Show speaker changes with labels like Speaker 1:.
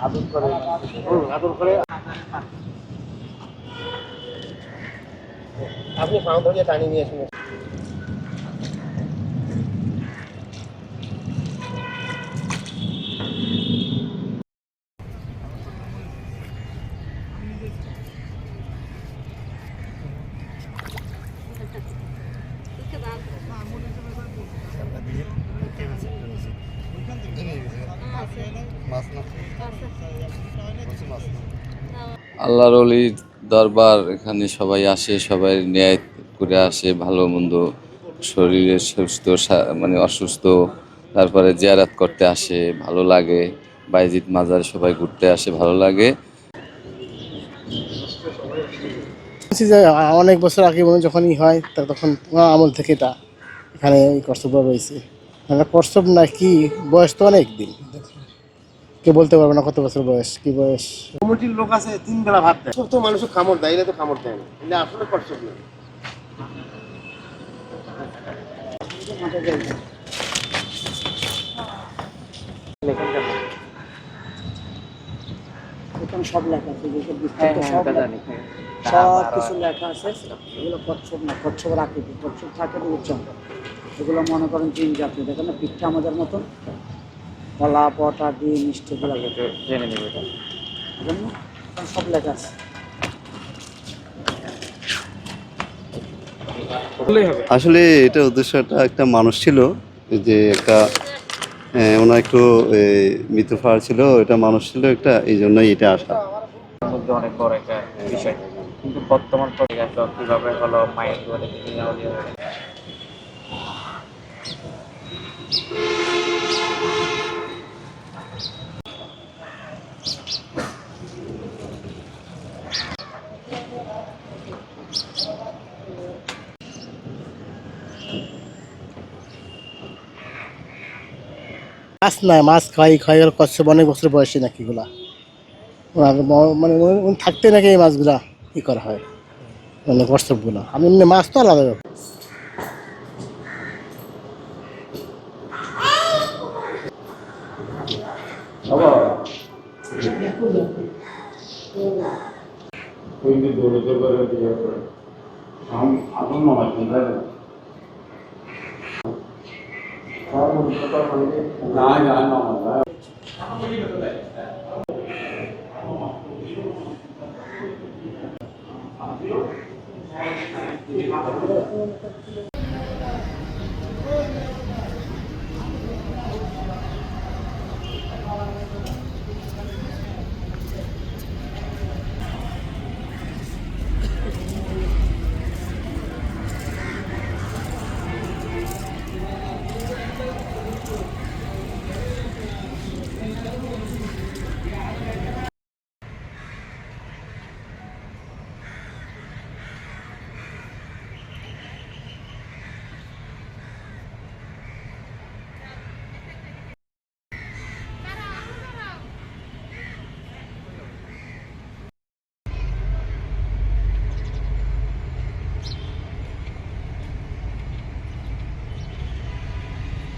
Speaker 1: আদর করে। আদর করে। আপনি পাও দিয়ে টানিয়ে নিয়ে আসুন।
Speaker 2: আল্লাহর অলির দরবার, এখানে সবাই আসে, সবাই ন্যায় করে আসে, ভালো মন্দ, শরীরে সুস্থ মানে অসুস্থ, তারপরে জিয়ারাত করতে আসে, ভালো লাগে বাইজিৎ মাজার সবাই ঘুরতে আসে, ভালো লাগে।
Speaker 3: অনেক বছর আগে যখনই হয়, তা তখন আমল থেকে এটা এখানে কর্তব্য রয়েছে। মানে কর্তব্য না কি, বয়স তো অনেক দিন। কেউ বলতে পারবে না কত বছর বয়স কি বয়স?
Speaker 1: কমিটির লোক আছে তিন বেলা ভাত দেয়। সব তো মানুষ খামড় দেয় এরা তো খামড় দেয় না। এলে আসলে
Speaker 4: এখানে সব লেখা আছে যেসব বিস্তারিত সব সব কিছু লেখা আছে এগুলো কচ্ছপ না কচ্ছপের আকৃতি। কচ্ছপ থাকে উচ্চ এগুলো মনে করেন তিন জাতীয় দেখেন না? পিঠটা আমাদের মতন। কলা পটা দিয়ে মিষ্টি গুলো জেনে নেবে এটা। সব লেখা আছে।
Speaker 5: আসলে এটা উদ্দেশ্যটা একটা মানুষ ছিল যে একটা ওনার একটু এ, মৃত্যুফার ছিল এটা মানুষ ছিল একটা এই জন্যই এটা আসা।
Speaker 6: মধ্যে অনেক বড় একটা বিষয়। কিন্তু বর্তমান কীভাবে হলো মায়ের
Speaker 3: মাছ না মাছ খাই খাই গেল কচ্ছপ অনেক বছর বয়সী নাকি এগুলা। মানে থাকতে নাকি এই মাছগুলা ই করা হয় মানে কচ্ছপগুলো আমি এমনি মাছ তো আলাদা ব্যাপার। புரிந்து கொடுத்து பிறகு ஏற்படும் அவன் அதுவும் நமக்கு நல்லது Thank you.